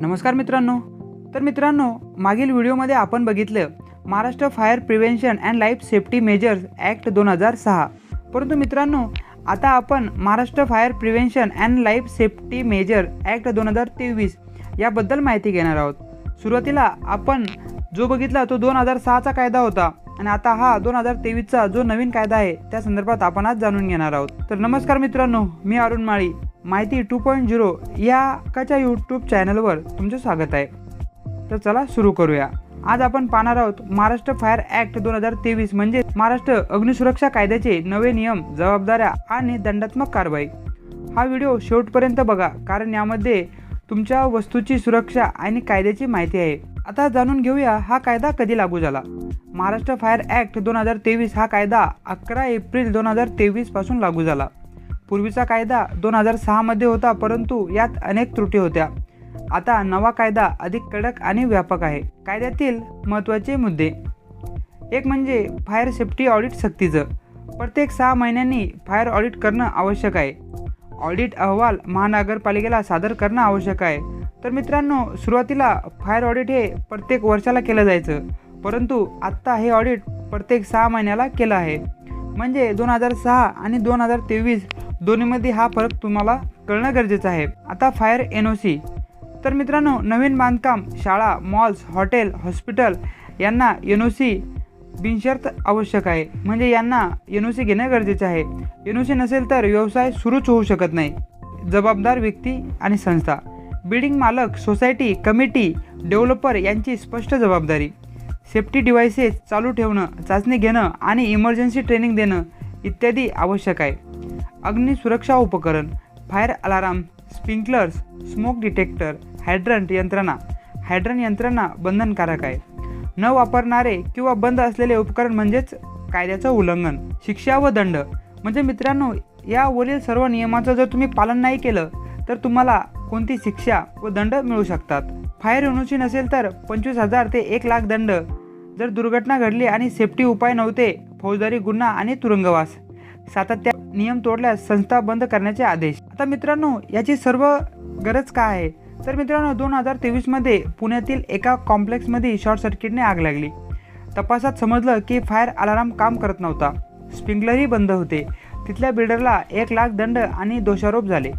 नमस्कार मित्रांनो. तर मित्रांनो मागील व्हिडिओमध्ये आपण बघितलं Maharashtra fire prevention and life safety measures act दोन हजार सहा. परंतु मित्रांनो आता आपण Maharashtra fire prevention and life safety measure act दोन हजार तेवीस याबद्दल माहिती घेणार आहोत. सुरुवातीला आपण जो बघितला तो दोन हजार सहाचा कायदा होता. आणि आता हा दोन हजार तेवीसचा जो नवीन कायदा आहे त्या संदर्भात आपण आज जाणून घेणार आहोत. तर नमस्कार मित्रांनो मी Arun Mali Mahiti two point zero या हक्काच्या यूट्यूब चॅनलवर तुमचे स्वागत आहे. तर चला सुरू करूया. आज आपण पाहणार आहोत महाराष्ट्र फायर ॲक्ट दोन हजार तेवीस म्हणजे महाराष्ट्र अग्निसुरक्षा कायद्याचे नवे नियम जबाबदाऱ्या आणि दंडात्मक कारवाई. हा व्हिडिओ शेवटपर्यंत बघा कारण यामध्ये तुमच्या वस्तूची सुरक्षा आणि कायद्याची माहिती आहे. आता जाणून घेऊया हा कायदा कधी लागू झाला. महाराष्ट्र फायर ॲक्ट दोन हजार तेवीस हा कायदा अकरा एप्रिल दोन हजार तेवीसपासून लागू झाला. पूर्वीचा कायदा दोन हजार सहामध्ये होता परंतु यात अनेक त्रुटी होत्या. आता नवा कायदा अधिक कडक आणि व्यापक आहे. कायद्यातील महत्त्वाचे मुद्दे. एक म्हणजे फायर सेफ्टी ऑडिट सक्तीचं. प्रत्येक सहा महिन्यांनी फायर ऑडिट करणं आवश्यक आहे. ऑडिट अहवाल महानगरपालिकेला सादर करणं आवश्यक आहे. तर मित्रांनो सुरुवातीला फायर ऑडिट हे प्रत्येक वर्षाला केलं जायचं. परंतु आत्ता हे ऑडिट प्रत्येक सहा महिन्याला केलं आहे. म्हणजे दोन हजार सहा आणि दोन हजार तेवीस दोन्हीमध्ये हा फरक तुम्हाला कळणं गरजेचं आहे. आता फायर एन ओ सी तर मित्रांनो नवीन बांधकाम शाळा मॉल्स हॉटेल हॉस्पिटल यांना एन ओ सी बिनशर्त आवश्यक आहे. म्हणजे यांना एन ओ सी घेणं गरजेचं आहे. एन ओ सी नसेल तर व्यवसाय सुरूच होऊ शकत नाही. जबाबदार व्यक्ती आणि संस्था. बिल्डिंग मालक सोसायटी कमिटी डेव्हलपर यांची स्पष्ट जबाबदारी. सेफ्टी डिव्हायसेस चालू ठेवणं चाचणी घेणं आणि इमर्जन्सी ट्रेनिंग देणं इत्यादी आवश्यक आहे. अग्निसुरक्षा उपकरण fire alarm sprinklers smoke detector hydrant यंत्रणा. हायड्रन यंत्रणा बंधनकारक आहे. न वापरणारे किंवा बंद असलेले उपकरण म्हणजेच कायद्याचं उल्लंघन शिक्षा व दंड. म्हणजे मित्रांनो यावरील सर्व नियमाचं जर तुम्ही पालन नाही केलं तर तुम्हाला कोणती शिक्षा व दंड मिळू शकतात? फायर युनिटी नसेल तर पंचवीस हजार ते एक लाख दंड. जर दुर्घटना घडली आणि सेफ्टी उपाय नव्हते फौजदारी गुन्हा आणि तुरुंगवास. सातत्या नियम तोडल्यास संस्था बंद करण्याचे आदेश. आता मित्रांनो याची सर्व गरज काय आहे? तर मित्रांनो दोन हजार तेवीसमध्ये पुण्यातील एका कॉम्प्लेक्समध्ये शॉर्ट सर्किटने आग लागली. तपासात समजलं की फायर अलाराम काम करत नव्हता. स्प्रिंकलरही बंद होते. तिथल्या बिल्डरला एक लाख दंड आणि दोषारोप झाले.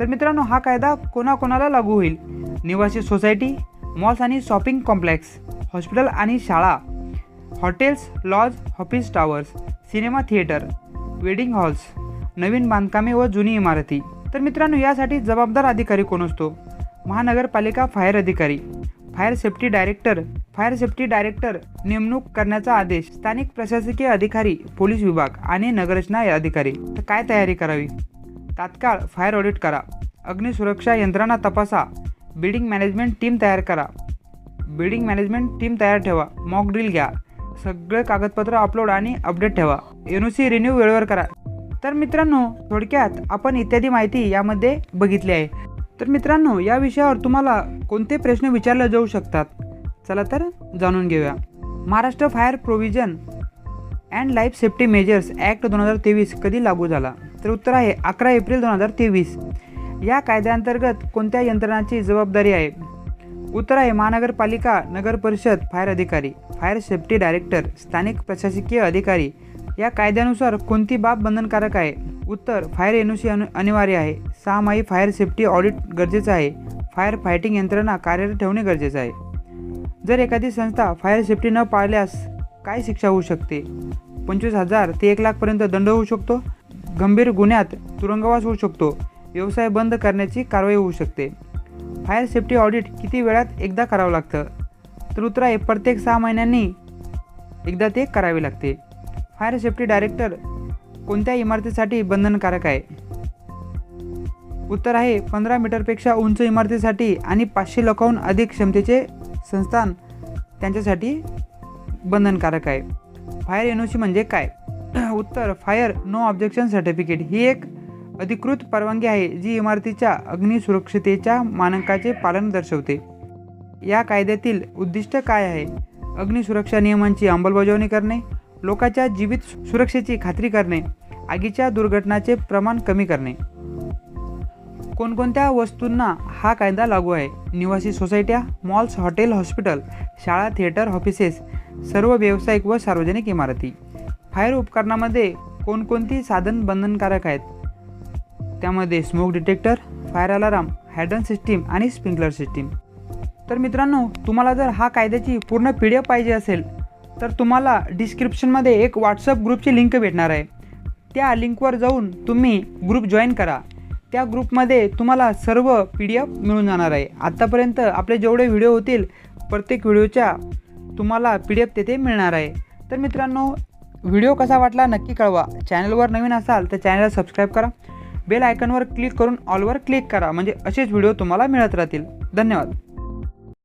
तर मित्रांनो हा कायदा कोणाकोणाला लागू होईल? निवासी सोसायटी मॉल्स आणि शॉपिंग कॉम्प्लेक्स हॉस्पिटल आणि शाळा hotels lodge office towers cinema theatre wedding halls नवीन बांधकामे व जुनी इमारती. तर मित्रांनो यासाठी जबाबदार अधिकारी कोण असतो? महानगरपालिका फायर अधिकारी fire safety director fire safety director नेमणूक करण्याचा आदेश स्थानिक प्रशासकीय अधिकारी पोलीस विभाग आणि नगररचना अधिकारी. तर काय तयारी करावी? तात्काळ फायर ऑडिट करा. अग्निसुरक्षा यंत्रणा तपासा. बिल्डिंग मॅनेजमेंट टीम तयार करा. बिल्डिंग मॅनेजमेंट टीम तयार ठेवा. मॉक ड्रिल घ्या. सगळे कागदपत्र अपलोड आणि अपडेट ठेवा. एन ओ सी रिन्यू वेळेवर करा. तर मित्रांनो थोडक्यात आपण इत्यादी माहिती यामध्ये बघितली आहे. तर मित्रांनो या विषयावर तुम्हाला कोणते प्रश्न विचारले जाऊ शकतात? चला तर जाणून घेऊया. Maharashtra fire provision and life safety measures act दोन हजार तेवीस कधी लागू झाला? तर उत्तर आहे अकरा एप्रिल दोन हजार तेवीस. या कायद्याअंतर्गत कोणत्या यंत्रणाची जबाबदारी आहे? उत्तर आहे महानगरपालिका नगर परिषद फायर अधिकारी फायर सेफ्टी डायरेक्टर स्थानिक प्रशासकीय अधिकारी. या कायद्यानुसार कोणती बाब बंधनकारक आहे? उत्तर फायर एनओसी अनु अनिवार्य आहे. सहामाही फायर सेफ्टी ऑडिट गरजेचं आहे. फायर फायटिंग यंत्रणा कार्यरत ठेवणे गरजेचं आहे. जर एखादी संस्था फायर सेफ्टी न पाळल्यास काय शिक्षा होऊ शकते? पंचवीस हजार ते एक लाखपर्यंत दंड होऊ शकतो? गंभीर गुन्ह्यात तुरुंगवास होऊ शकतो. व्यवसाय बंद करण्याची कारवाई होऊ शकते. फायर सेफ्टी ऑडिट किती वेळात एकदा करावं लागतं? तर उत्तर आहे प्रत्येक सहा महिन्यांनी एकदा ते करावे लागते. फायर सेफ्टी डायरेक्टर कोणत्या इमारतीसाठी बंधनकारक आहे? उत्तर आहे पंधरा मीटरपेक्षा उंच इमारतीसाठी आणि पाचशे लोकांहून अधिक क्षमतेचे संस्थान त्यांच्यासाठी बंधनकारक आहे. फायर एन ओ सी म्हणजे काय? उत्तर फायर नो ऑब्जेक्शन सर्टिफिकेट ही एक अधिकृत परवानगी आहे जी इमारतीच्या अग्निसुरक्षतेच्या मानकाचे पालन दर्शवते. या कायद्यातील उद्दिष्ट काय आहे? अग्निसुरक्षा नियमांची अंमलबजावणी करणे लोकांच्या जीवित सुरक्षेची खात्री करणे आगीच्या दुर्घटनाचे प्रमाण कमी करणे. कोणकोणत्या वस्तूंना हा कायदा लागू आहे? निवासी सोसायट्या मॉल्स हॉटेल हॉस्पिटल शाळा थिएटर ऑफिसेस सर्व व्यावसायिक व सार्वजनिक इमारती. फायर उपकरणामध्ये कोणकोणती साधन बंधनकारक आहेत? त्यामध्ये smoke detector fire alarm hydrant system आणि स्प्रिंकलर सिस्टीम तर मित्रांनो तुम्हाला जर हा कायद्याची पूर्ण पी डी एफ पाहिजे असेल तर तुम्हाला डिस्क्रिप्शनमध्ये एक व्हॉट्सअप ग्रुपची लिंक भेटणार आहे. त्या लिंकवर जाऊन तुम्ही ग्रुप जॉईन करा. त्या ग्रुपमध्ये तुम्हाला सर्व पी डी एफ मिळून जाणार आहे. आत्तापर्यंत आपले जेवढे व्हिडिओ होतील प्रत्येक व्हिडिओच्या तुम्हाला पी डी एफ तेथे मिळणार आहे. तर मित्रांनो व्हिडिओ कसा वाटला नक्की कळवा. चॅनलवर नवीन असाल तर चॅनलला सबस्क्राईब करा. बेल आयकनवर क्लिक करून ऑलवर क्लिक करा. म्हणजे असेच व्हिडिओ तुम्हाला मिळत राहतील. धन्यवाद.